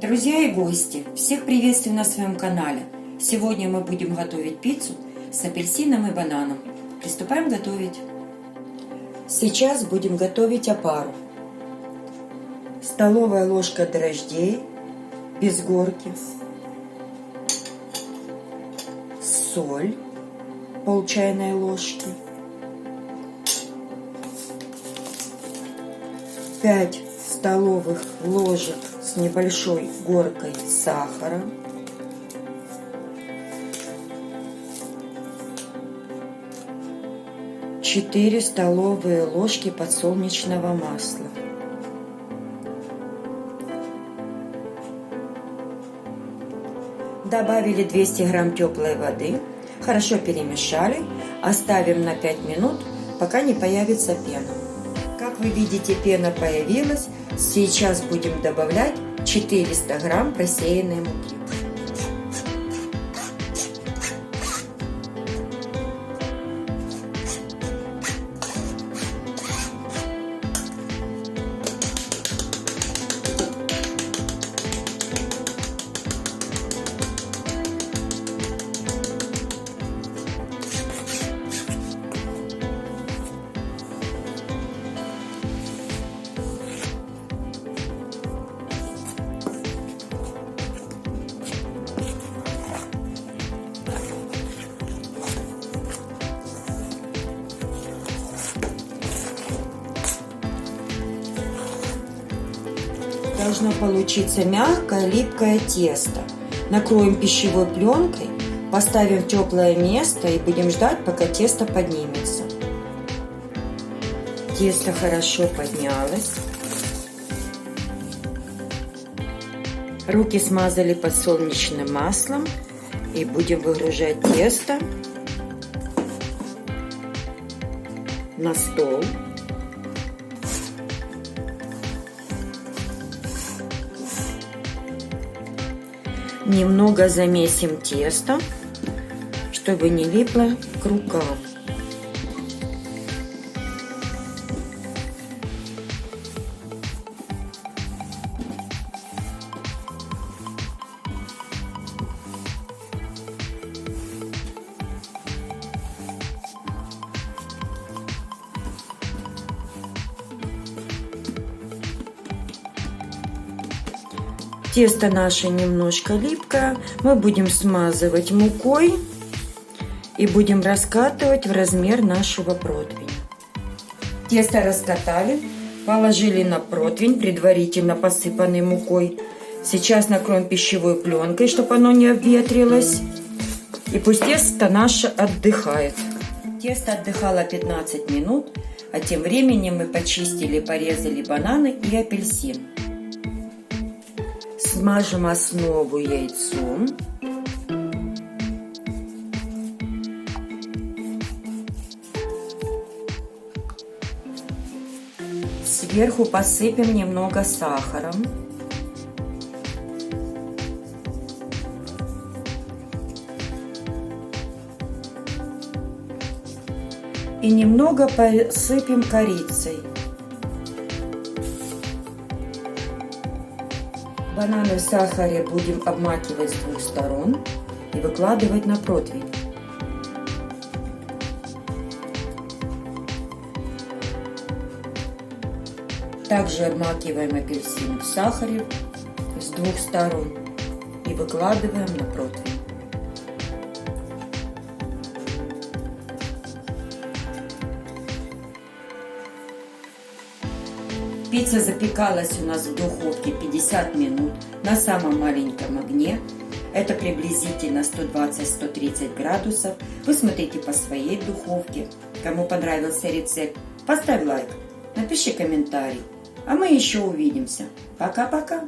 Друзья и гости, всех приветствую на своем канале. Сегодня мы будем готовить пиццу с апельсином и бананом. Приступаем готовить. Сейчас будем готовить опару. Столовая ложка дрожжей без горки. Соль пол чайной ложки. 5 столовых ложек с небольшой горкой сахара. Четыре столовые ложки подсолнечного масла. Добавили 200 грамм теплой воды. Хорошо перемешали. Оставим на 5 минут, пока не появится пена. Вы видите, пена появилась. Сейчас будем добавлять 400 грамм просеянной муки. Должно получиться мягкое, липкое тесто. Накроем пищевой пленкой, поставим в теплое место и будем ждать, пока тесто поднимется. Тесто хорошо поднялось. Руки смазали подсолнечным маслом и будем выгружать тесто на стол. Немного замесим тесто, чтобы не липло к рукам. Тесто наше немножко липкое. Мы будем смазывать мукой и будем раскатывать в размер нашего противня. Тесто раскатали, положили на противень, предварительно посыпанный мукой. Сейчас накроем пищевой пленкой, чтобы оно не обветрилось. И пусть тесто наше отдыхает. Тесто отдыхало 15 минут, а тем временем мы почистили, порезали бананы и апельсин. Смажем основу яйцом. Сверху посыпем немного сахаром. И немного посыпем корицей. Бананы в сахаре будем обмакивать с двух сторон и выкладывать на противень. Также обмакиваем апельсин в сахаре с двух сторон и выкладываем на противень. Пицца запекалась у нас в духовке 50 минут на самом маленьком огне. Это приблизительно 120-130 градусов. Вы смотрите по своей духовке. Кому понравился рецепт, поставь лайк, напиши комментарий. А мы еще увидимся. Пока-пока.